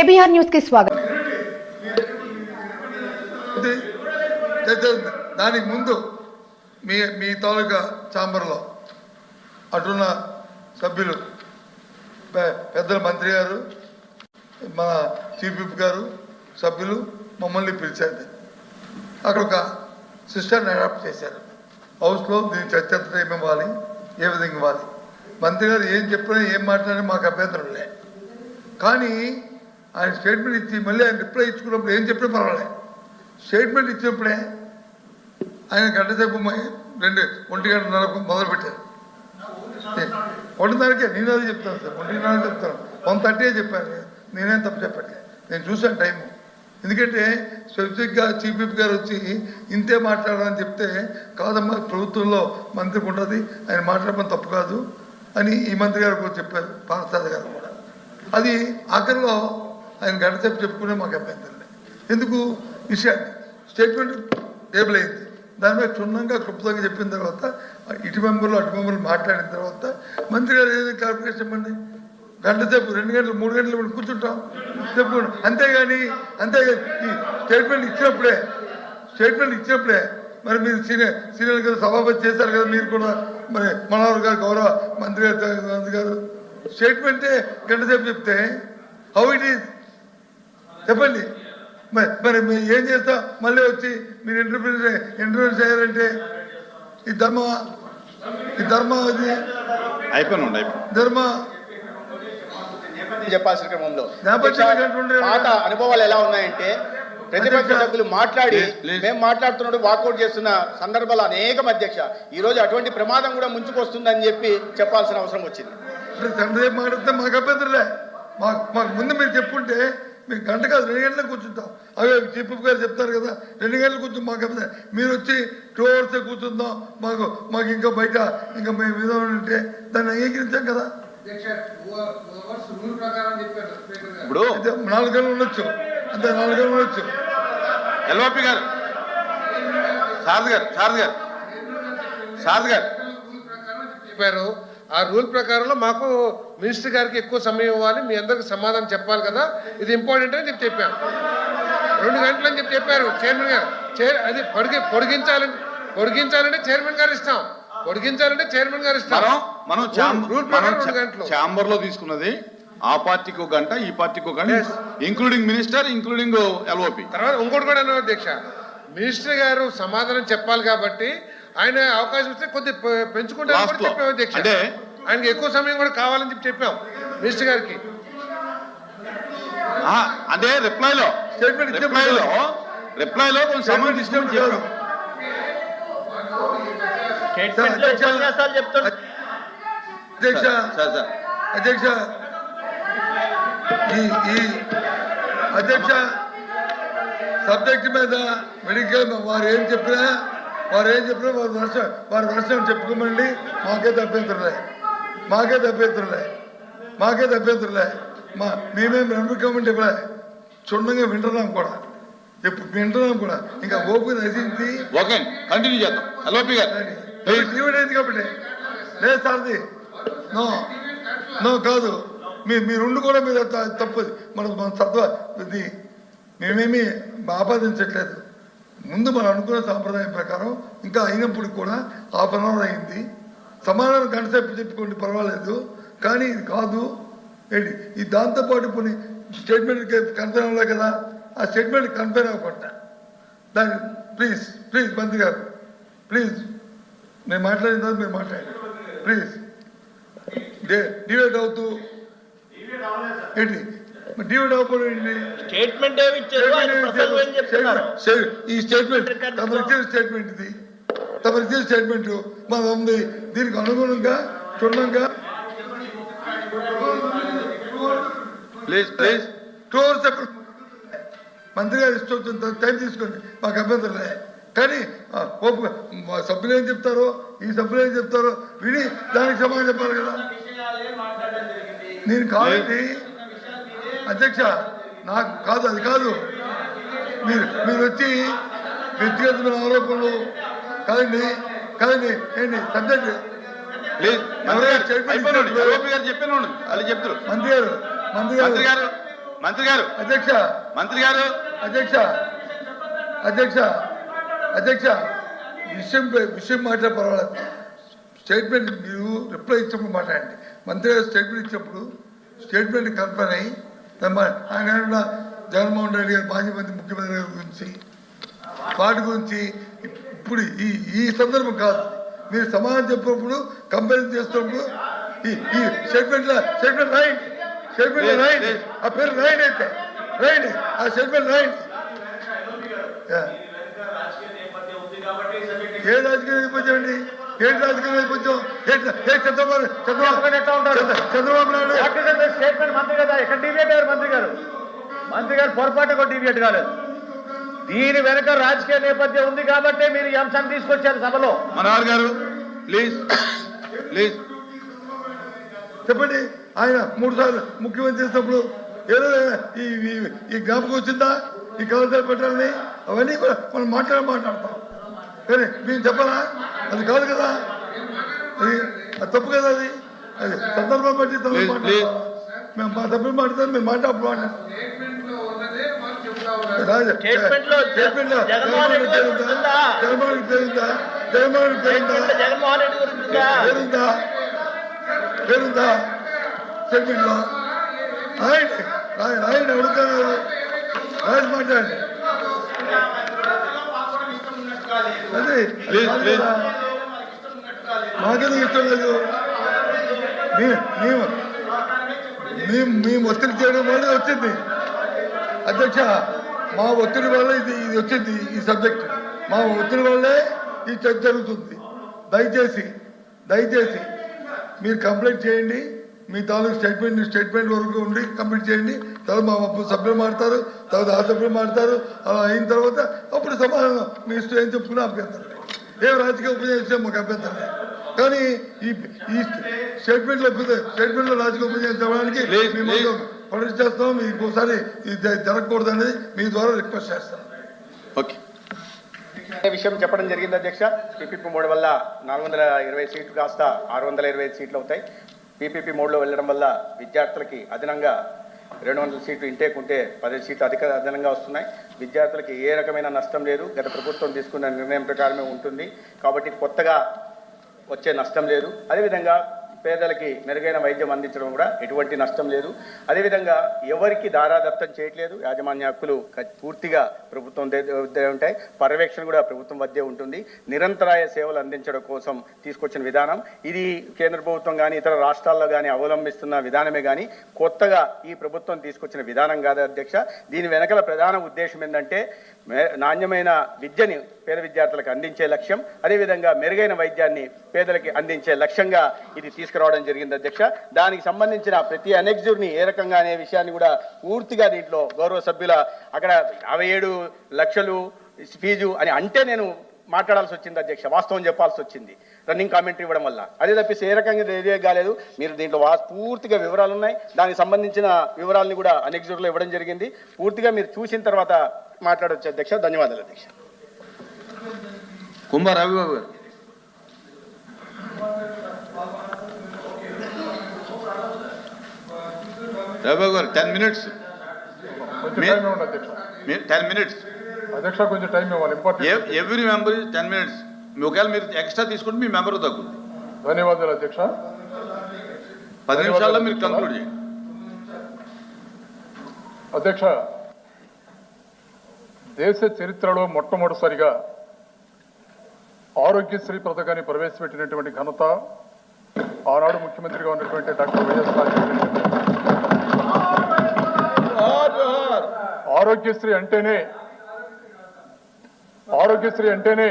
KBR న్యూస్కి స్వాగతం దానికి ముందు మీ మీ తాలూకా ఛాంబర్లో అటున్న సభ్యులు పెద్దల మంత్రి గారు మన చీఫ్ విప్ గారు సభ్యులు మమ్మల్ని పిలిచారు. అక్కడ ఒక సిస్టర్ని అడాప్ట్ చేశారు. హౌస్లో దీన్ని చర్చ ఏమి ఇవ్వాలి? ఏ విధంగా ఇవ్వాలి? మంత్రి గారు ఏం చెప్పినా ఏం మాట్లాడినా మాకు అభ్యంతరం లే కానీ ఆయన స్టేట్మెంట్ ఇచ్చి మళ్ళీ ఆయన రిప్లై ఇచ్చుకున్నప్పుడు ఏం చెప్పినా పర్వాలేదు. స్టేట్మెంట్ ఇచ్చినప్పుడే ఆయన గంట సేపు రెండు ఒంటి గంటన్నరకు మొదలు పెట్టారు ఒంటిన్నరకే నేను అదే చెప్తాను సార్. ఒంటిన్నర చెప్తాను. వన్ థర్టీ చెప్పాను నేనేం. తప్పు చెప్పండి నేను చూశాను టైము. ఎందుకంటే స్పెసిఫిక్గా చీఫ్ విప్ గారు వచ్చి ఇంతే మాట్లాడాలని చెప్తే కాదమ్మా ప్రభుత్వంలో మంత్రికి ఉంటుంది ఆయన మాట్లాడమని తప్పు కాదు అని ఈ మంత్రి గారు కూడా చెప్పారు పానసాద గారు కూడా. అది ఆఖరిలో ఆయన గంట చెప్పుకునే మాకు అభ్యంతరం లేదు. ఎందుకు? విషయాన్ని స్టేట్మెంట్ టేబుల్ అయింది. దాని మీద క్షుణ్ణంగా క్లుప్తంగా చెప్పిన తర్వాత ఇటు మెంబర్లు అటు మెంబర్లు మాట్లాడిన తర్వాత మంత్రి గారు ఏదైనా క్లారిఫికేషన్ ఇవ్వండి. గంట సేపు రెండు గంటలు మూడు గంటలు ఇప్పుడు కూర్చుంటాం. చెప్పుకోండి. అంతేగాని అంతేగాని స్టేట్మెంట్ ఇచ్చినప్పుడే స్టేట్మెంట్ ఇచ్చినప్పుడే మరి మీరు సీనియర్ సీనియర్ కదా సభాపతి చేశారు కదా మీరు కూడా మరి మనోహర్ గారు గౌరవ మంత్రి గారు మంత్రి గారు స్టేట్మెంటే గంట సేపు చెప్తే హౌ ఇట్ ఈస్? చెప్పండి. మరి మరి మీరు ఏం చేస్తా? మళ్ళీ వచ్చి మీరు ఇంటర్వ్యూ ఇంటర్వ్యూ చేయాలంటే ఈ ధర్మ ఈ ధర్మ అది? అయిపోయినండి ధర్మ చెప్పాల్సిన క్రమంలో. పాత అనుభవాలు ఎలా ఉన్నాయంటే ప్రతిపక్ష. సభ్యులు మాట్లాడి. మేము మాట్లాడుతున్నప్పుడు వాకౌట్ చేస్తున్న సందర్భాలు అనేకం అధ్యక్ష. ఈ రోజు అటువంటి ప్రమాదం కూడా ముంచుకొస్తుందని చెప్పి చెప్పాల్సిన అవసరం వచ్చింది. మాట్లాడితే మాకు అభ్యంతరలే మాకు మాకు ముందు మీరు చెప్పుంటే మేము గంట కాదు రెండు గంటలకు కూర్చుంటాం. అవే చీఫ్ గారు చెప్తారు కదా రెండు గంటలకు కూర్చుని మాకు మీరు వచ్చి టూ అవర్స్ కూర్చుందాం మాకు మాకు ఇంకా బయట ఇంకా మేము ఏదో ఉంటే దాన్ని అంగీకరించాం కదా. ఇప్పుడు నాలుగు గంటలు ఉండొచ్చు. అంతే నాలుగు గంటలు ఉండొచ్చు. ఎల్ఓపి గారు శారద గారు శారద గారు శారద గారు. చెప్పారు. ఆ రూల్ ప్రకారంలో మాకు మినిస్టర్ గారికి ఎక్కువ సమయం ఇవ్వాలి మీ అందరికి సమాధానం చెప్పాలి కదా. ఇది ఇంపార్టెంట్ అని చెప్పి చెప్పాను రెండు గంటలు అని చెప్పి చెప్పారు చైర్మన్ గారు. చైర్ అది పొడిగి పొడిగించాలని పొడిగించాలంటే చైర్మన్ గారు ఇస్తాం. పొడిగించాలంటే చైర్మన్ గారు ఇస్తాం మనం రూల్ ప్రకారం రెండు గంటలు. చాంబర్లో తీసుకున్నది ఆ పార్టీకి ఒక గంట ఈ పార్టీకి ఒక గంట. Including minister including LOP. తర్వాత ఇంకోటి కూడా అన్నారు అధ్యక్ష మినిస్టర్ గారు సమాధానం చెప్పాలి కాబట్టి ఆయన అవకాశం ఇస్తే కొద్ది పె- పెంచుకుంటారని Last కూడా లో. చెప్పాం అధ్యక్ష. అంటే? ఆయనకి ఎక్కువ సమయం కూడా కావాలని చెప్పి చెప్పాం మినిస్టర్ గారికి. అదే రిప్లైలో. ఇచ్చే రిప్లైలో. రిప్లైలో కొంచెం సమయం తీసుకుని చెప్పాం అధ్యక్ష అధ్యక్ష ఈ అధ్యక్ష సబ్జెక్ట్ మీద మెడికల్ వారు ఏం చెప్పినా వారు ఏం చెప్పినా వారి వర్షం వారి వర్షం చెప్పుకోమండి. మాకే అభ్యంతరులే మాకే అభ్యంతరులే మాకే అభ్యంతరులే మా మేమేం నమ్మకమంటే కూడా క్షుణ్ణంగా వింటున్నాం కూడా. ఇప్పుడు వింటున్నాం కూడా. ఇంకా ఓపిక నశించి ఓకే కంటిన్యూ చేద్దాం. ఎల్ఓపి గారు. కాబట్టి? లేదు సార్ది నో. నో కాదు. మీ మీరుండి కూడా త- తప్పది మన మన తత్వ ఇది మేమేమి ఆపాదించట్లేదు. ముందు మనం అనుకున్న సాంప్రదాయం ప్రకారం ఇంకా అయినప్పుడు కూడా హాఫ్ అన్ అవర్ అయింది. సమాధానం గంట సేపు చెప్పుకోండి పర్వాలేదు కానీ ఇది కాదు. ఏంటి? ఈ దాంతోపాటు కొన్ని స్టేట్మెంట్ కన్ఫర్మ్ అవ్వలే కదా? ఆ స్టేట్మెంట్ కన్ఫర్మ్ అవ్వకుండా. దాన్ని ప్లీజ్ ప్లీజ్ మంత్రి గారు ప్లీజ్. నేను మాట్లాడిన తర్వాత మీరు మాట్లాడండి. ప్లీజ్. డివైడ్ అవుతూ. ఏంటి? స్టేట్మెంట్ ఏమి ఇచ్చారు? ఆయన ప్రసంగం ఏం చెప్తున్నారు? స్టేట్మెంట్- ఈ స్టేట్మెంట్ తమరు ఇచ్చిన స్టేట్మెంట్ ఇది. తమరు ఇచ్చిన స్టేట్మెంట్ మన ఉంది. దీనికి అనుగుణంగా క్షుణ్ణంగా. Please please. మంత్రి గారు ఇష్టం వచ్చిన టైం తీసుకోండి. మాకు అభ్యంతరం లే కానీ ఓపిక సభ్యులు ఏం చెప్తారో ఈ సభ్యులు ఏం చెప్తారో విని దానికి సమాధానం చెప్పాలి కదా. నేను కాబట్టి అధ్యక్ష నాకు కాదు అది కాదు. మీరు మీరు వచ్చి వ్యక్తిగతమైన ఆరోపణలు కాదండి కాదండి ఏంటి సబ్జెక్ట్? మంత్రి గారు మంత్రి గారు గారు. గారు మంత్రి గారు. అధ్యక్ష. మంత్రి గారు. అధ్యక్ష అధ్యక్ష అధ్యక్ష. విషయం విషయం మాట్లాడే పర్వాలేదు. స్టేట్మెంట్ మీరు రిప్లై ఇచ్చినప్పుడు మాట్లాడండి. మంత్రి గారు స్టేట్మెంట్ ఇచ్చినప్పుడు స్టేట్మెంట్ కన్ఫర్మ్ అయ్యి ఆయన ఉన్న జగన్మోహన్ రెడ్డి గారు మాజీ మంత్రి ముఖ్యమంత్రి గారి గురించి వాటి గురించి ఇప్పుడు ఈ ఈ సందర్భం కాదు. మీరు సమాధానం చెప్పినప్పుడు కంపేర్ చేస్తున్నప్పుడు ఈ ఈ స్టేట్మెంట్ స్టేట్మెంట్ రాయండి స్టేట్మెంట్ రాయండి ఆ పేరు రాయండి అయితే రాయండి ఆ స్టేట్మెంట్ రాయండి. ఏ రాజకీయ నేపథ్యం అండి? ఏంటి రాజకీయ నేపథ్యం చంద్రబాబు చంద్రబాబు చంద్ర- చంద్రబాబు నాయుడు స్టేట్మెంట్ మంత్రి కదా. ఎక్కడ డిబేట్ అయ్యారు మంత్రి గారు? మంత్రి గారు పొరపాటు కూడా డిబేట్ కాలేదు. దీని వెనక రాజకీయ నేపథ్యం ఉంది కాబట్టి మీరు ఈ అంశాన్ని తీసుకొచ్చారు సభలో. మనోహర్ గారు ప్లీజ్ ప్లీజ్. చెప్పండి. ఆయన మూడు సార్లు ముఖ్యమంత్రి చేసినప్పుడు ఏదో ఈ జ్ఞాపకం వచ్చిందా? ఈ కలెక్టర్ పెట్టాలని? అవన్నీ కూడా మనం మాట్లాడ మాట్లాడతాం. కానీ మేము చెప్పాలా? అది కాదు కదా. అది అది తప్పు కదా అది. అది సందర్భం బట్టి. మేము మా తప్పులు మాట్లాడతాం మేము స్టేట్మెంట్లో జగన్మోహన్ పేరుందా? పేరుందా? పేరుందా? పేరుందా? స్టేట్మెంట్లో రాయండి రాయండి అడుగుతారు మాట్లాడండి. అదే. మాకెందుకు ఇష్టం లేదు. మేము మేము మేము ఒత్తిడి చేయడం వల్ల వచ్చింది. అధ్యక్ష మా ఒత్తిడి వల్ల ఇది ఇది వచ్చింది ఈ సబ్జెక్ట్. మా ఒత్తిడి వల్లే ఈ చర్చ జరుగుతుంది. దయచేసి దయచేసి మీరు కంప్లైంట్ చేయండి. మీ తాలూకు స్టేట్మెంట్ స్టేట్మెంట్ వరకు ఉండి కంప్లీట్ చేయండి. తర్వాత మా సభ్యులు మాడతారు తర్వాత ఆ సభ్యులు మాడతారు అలా అయిన తర్వాత అప్పుడు సమాధానం మీ ఇష్టం ఏం చెప్పుకున్నా అభ్యంతరం లేదు. ఏం రాజకీయ ఉపయోగించడం మాకు అభ్యంతరం కానీ ఈ ఈ రాజకీయ చెప్పడానికి Please, మీ please. మొత్తం పనులు చేస్తాం. ఇంకోసారి జరగకూడదు అనేది మీ ద్వారా రిక్వెస్ట్ చేస్తాను ఓకే. విషయం చెప్పడం జరిగింది అధ్యక్ష? పీపీపీ మోడ్ వల్ల నాలుగు వందల ఇరవై సీట్లు కాస్త ఆరు వందల ఇరవై ఐదు సీట్లు అవుతాయి. పీపీపీ మోడ్లో వెళ్ళడం వల్ల విద్యార్థులకి అదనంగా రెండు వందల సీట్లు ఇంటేక్ ఉంటే పదిహేను సీట్లు అధిక అదనంగా వస్తున్నాయి. విద్యార్థులకి ఏ రకమైన నష్టం లేదు. గత ప్రభుత్వం తీసుకున్న నిర్ణయం ప్రకారమే ఉంటుంది. కాబట్టి కొత్తగా వచ్చే నష్టం లేదు. అదేవిధంగా పేదలకి మెరుగైన వైద్యం అందించడం కూడా ఎటువంటి నష్టం లేదు. అదేవిధంగా ఎవరికి దారాదత్తం చేయట్లేదు. యాజమాన్య హక్కులు పూర్తిగా ప్రభుత్వం దే- వద్దే ఉంటాయి. పర్యవేక్షణ కూడా ప్రభుత్వం వద్దే ఉంటుంది. నిరంతరాయ సేవలు అందించడం కోసం తీసుకొచ్చిన విధానం. ఇది కేంద్ర ప్రభుత్వం కానీ ఇతర రాష్ట్రాల్లో కానీ అవలంబిస్తున్న విధానమే కానీ కొత్తగా ఈ ప్రభుత్వం తీసుకొచ్చిన విధానం కాదు అధ్యక్ష. దీని వెనకల ప్రధాన ఉద్దేశం ఏంటంటే నాణ్యమైన విద్యని పేద విద్యార్థులకు అందించే లక్ష్యం అదేవిధంగా మెరుగైన వైద్యాన్ని పేదలకి అందించే లక్ష్యంగా ఇది తీసుకురావడం జరిగింది అధ్యక్ష. దానికి సంబంధించిన ప్రతి అనెక్జుర్ని ఏ రకంగా అనే విషయాన్ని కూడా పూర్తిగా దీంట్లో గౌరవ సభ్యుల అక్కడ యాభై ఏడు లక్షలు ఫీజు అని అంటే నేను మాట్లాడాల్సి వచ్చింది అధ్యక్ష వాస్తవం చెప్పాల్సి వచ్చింది. రన్నింగ్ కామెంటరీ ఇవ్వడం వల్ల. అదే తప్పిస్తే ఏ రకంగా రేడియో కాలేదు. మీరు దీంట్లో వా- పూర్తిగా వివరాలు ఉన్నాయి. దానికి సంబంధించిన వివరాలని కూడా అనెక్జుర్లో ఇవ్వడం జరిగింది. పూర్తిగా మీరు చూసిన తర్వాత మాట్లాడవచ్చు అధ్యక్ష. ధన్యవాదాలు అధ్యక్ష. కుంభ రవిబాబు గారు. రవిబాబు గారు టెన్ మినిట్స్ కొంచెం మీ- టైం ఇవ్వండి అధ్యక్ష టెన్ మినిట్స్ అధ్యక్ష. కొంచెం టైం ఇవ్వాలి important every member ten minutes ఒకవేళ మీరు ఎక్స్ట్రా తీసుకుంటే మీ మెంబర్ తగ్గుతుంది ధన్యవాదాలు అధ్యక్ష. పది నిమిషాల్లో మీరు కంక్లూడ్ చేయండి. అధ్యక్ష దేశ చరిత్రలో మొట్టమొదటిసారిగా ఆరోగ్యశ్రీ పథకాన్ని ప్రవేశపెట్టినటువంటి ఘనత ఆనాడు ముఖ్యమంత్రిగా ఉన్నటువంటి డాక్టర్ వైఎస్ రాజశేఖర ఆరోగ్యశ్రీ అంటేనే ఆరోగ్యశ్రీ అంటేనే